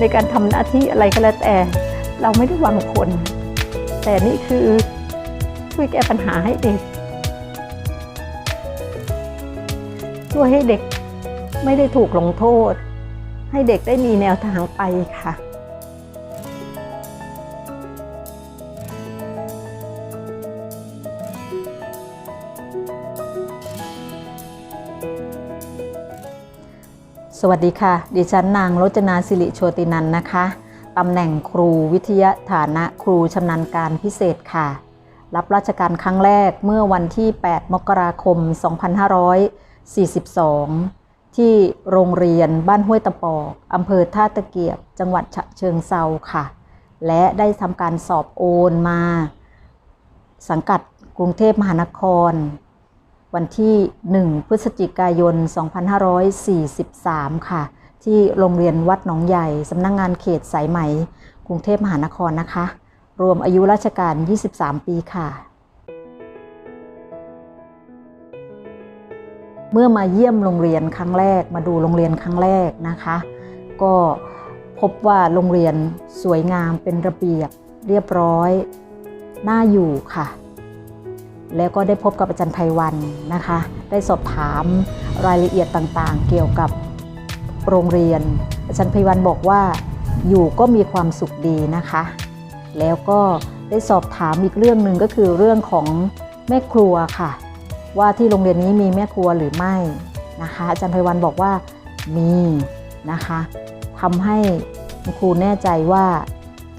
ในการทำหน้าที่อะไรก็แล้วแต่ เราไม่ได้หวังผล แต่นี่คือช่วยแก้ปัญหาให้เด็ก ช่วยให้เด็กไม่ได้ถูกลงโทษ ให้เด็กได้มีแนวทางไปค่ะ สวัสดีค่ะ ดิฉันนางรจนาสิริโชตินันนะคะตำแหน่งครูวิทยาฐานะครูชำนาญการพิเศษค่ะ รับราชการครั้งแรกเมื่อวันที่ 8 มกราคม 2542 ที่โรงเรียนบ้านห้วยตะปอกอำเภอท่าตะเกียบ จังหวัดฉะเชิงเซาค่ะ และได้ทำการสอบโอนมา สังกัดกรุงเทพมหานคร วันที่ 1 พฤศจิกายน 2543 ค่ะ ที่โรงเรียนวัดหนองใหญ่ สำนักงงานเขตสายไหม กรุงเทพมหานครนะคะ รวมอายุราชการ 23 ปีค่ะ เมื่อมาเยี่ยมโรงเรียนครั้งแรก มาดูโรงเรียนครั้งแรกนะคะ ก็พบว่าโรงเรียนสวยงามเป็นระเบียบเรียบร้อย น่าอยู่ค่ะ แล้วก็ได้พบกับอาจารย์ไพวันนะคะ ได้สอบถามรายละเอียดต่างๆ เกี่ยวกับโรงเรียน อาจารย์ไพวันบอกว่าอยู่ก็มีความสุขดีนะคะ แล้วก็ได้สอบถามอีกเรื่องหนึ่งก็คือเรื่องของแม่ครัวค่ะ ว่าที่โรงเรียนนี้มีแม่ครัวหรือไม่นะคะ อาจารย์ไพวันบอกว่ามีนะคะทำให้คุณครูแน่ใจว่า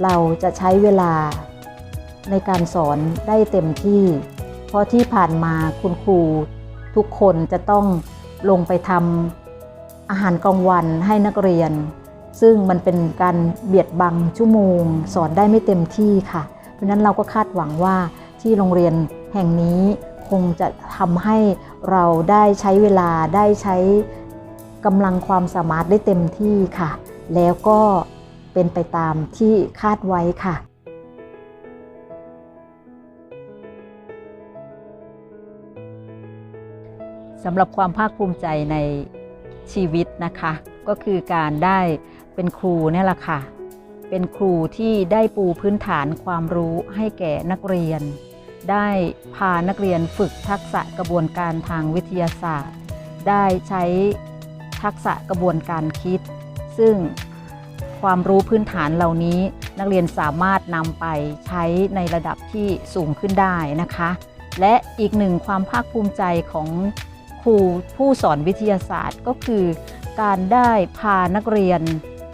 เราจะใช้เวลาในการสอนได้เต็มที่ เพราะที่ผ่านมาคุณครูทุกคนจะต้องลงไปทำอาหารกลางวันให้นักเรียน ซึ่งมันเป็นการเบียดบังชั่วโมง สอนได้ไม่เต็มที่ค่ะ เพราะฉะนั้นเราก็คาดหวังว่าที่โรงเรียนแห่งนี้คงจะทำให้เราได้ใช้เวลาได้ใช้กำลังความสามารถได้เต็มที่ค่ะ แล้วก็เป็นไปตามที่คาดไว้ค่ะ สำหรับความภาคภูมิใจในชีวิตนะคะ ก็คือการได้เป็นครูเนี่ยแหละค่ะ เป็นครูที่ได้ปูพื้นฐานความรู้ให้แก่นักเรียน ได้พานักเรียนฝึกทักษะกระบวนการทางวิทยาศาสตร์ ได้ใช้ทักษะกระบวนการคิด ซึ่งความรู้พื้นฐานเหล่านี้นักเรียนสามารถนำไปใช้ในระดับที่สูงขึ้นได้นะคะ และอีกหนึ่งความภาคภูมิใจของ ครูผู้สอนวิทยาศาสตร์ก็คือ การได้พานักเรียน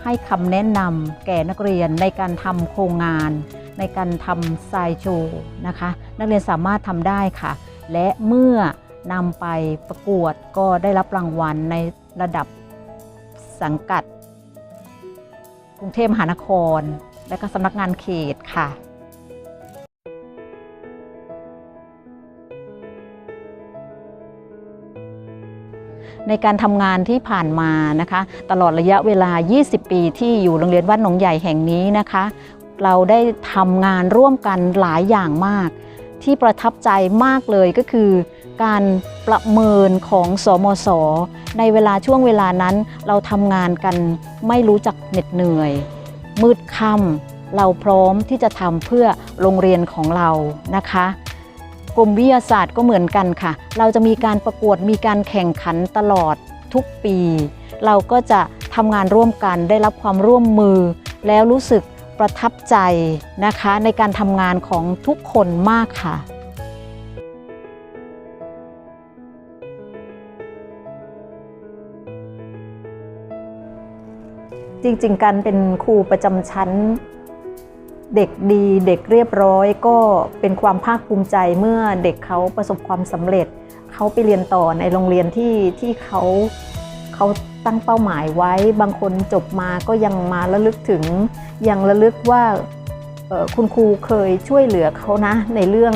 ให้คำแนะนำแก่นักเรียนในการทำโครงงาน ในการทำไซโชว์นะคะ นักเรียนสามารถทำได้ค่ะ และเมื่อนำไปประกวดก็ได้รับรางวัลในระดับสังกัด กรุงเทพมหานคร และก็สำนักงานเขตค่ะ ในการทำงานที่ผ่านมานะคะ ตลอดระยะเวลา 20 ปีที่อยู่โรงเรียนวัดหนองใหญ่แห่งนี้นะคะ เราได้ทำงานร่วมกันหลายอย่างมาก ที่ประทับใจมากเลยก็คือ การประเมินของสมศในเวลาช่วงเวลานั้น เราทำงานกันไม่รู้จักเหน็ดเหนื่อย มืดค่ำเราพร้อมที่จะทำเพื่อโรงเรียนของเรานะคะ กลุ่มวิทยาศาสตร์ก็เหมือนกันค่ะ เราจะมีการประกวดมีการแข่งขันตลอดทุกปี เราก็จะทำงานร่วมกันได้รับความร่วมมือ แล้วรู้สึกประทับใจนะคะ ในการทำงานของทุกคนมากค่ะจริงๆ การเป็นครูประจำชั้น เด็กดีเด็กเรียบร้อยก็เป็นความภาคภูมิใจเมื่อเด็กเขาประสบความสำเร็จ เขาไปเรียนต่อในโรงเรียนที่ที่เขาเขาตั้งเป้าหมายไว้ บางคนจบมาก็ยังมาระลึกถึง ยังระลึกว่าคุณครูเคยช่วยเหลือเขานะในเรื่อง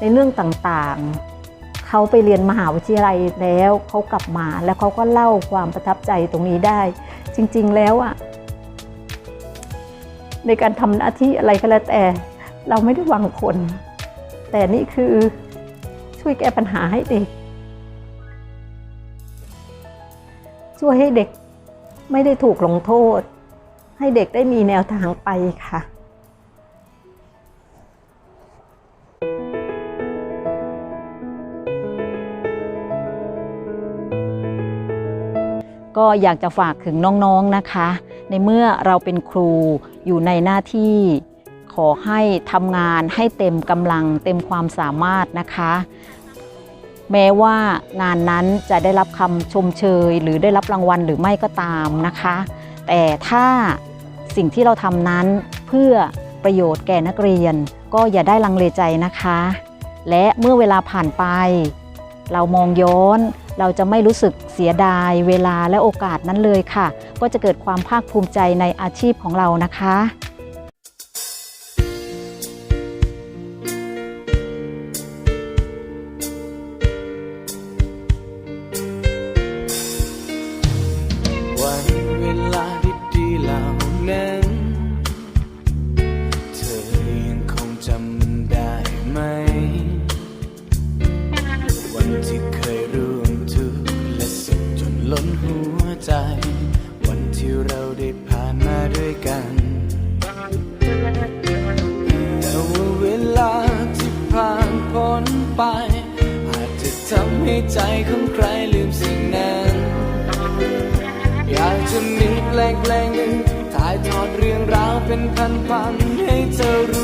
ในเรื่องต่างๆ เขาไปเรียนมหาวิทยาลัยแล้วเขากลับมาแล้วเขาก็เล่าความประทับใจตรงนี้ได้ จริงๆแล้วอะ ในการทำหน้าที่อะไรก็แล้วแต่ เราไม่ได้หวังผล แต่นี่คือช่วยแก้ปัญหาให้เด็ก ช่วยให้เด็กไม่ได้ถูกลงโทษ ให้เด็กได้มีแนวทางไปค่ะก็อยากจะฝากถึงน้องๆนะคะ ในเมื่อเราเป็นครูอยู่ในหน้าที่ขอให้ทำงานให้เต็มกำลังเต็มความสามารถนะคะ แม้ว่างานนั้นจะได้รับคำชมเชย หรือได้รับรางวัลหรือไม่ก็ตามนะคะ แต่ถ้าสิ่งที่เราทำนั้นเพื่อประโยชน์แก่นักเรียน ก็อย่าได้ลังเลใจนะคะ และเมื่อเวลาผ่านไป เรามองย้อนเราจะไม่รู้สึกเสียดายเวลาและโอกาสนั้นเลยค่ะ ก็จะเกิดความภาคภูมิใจในอาชีพของเรานะคะ ของใครลืมสิ่งนั้น อยากจะมีแปลงแปลงหนึ่งถ่ายทอดเรื่องราวเป็นพันๆให้เธอรู้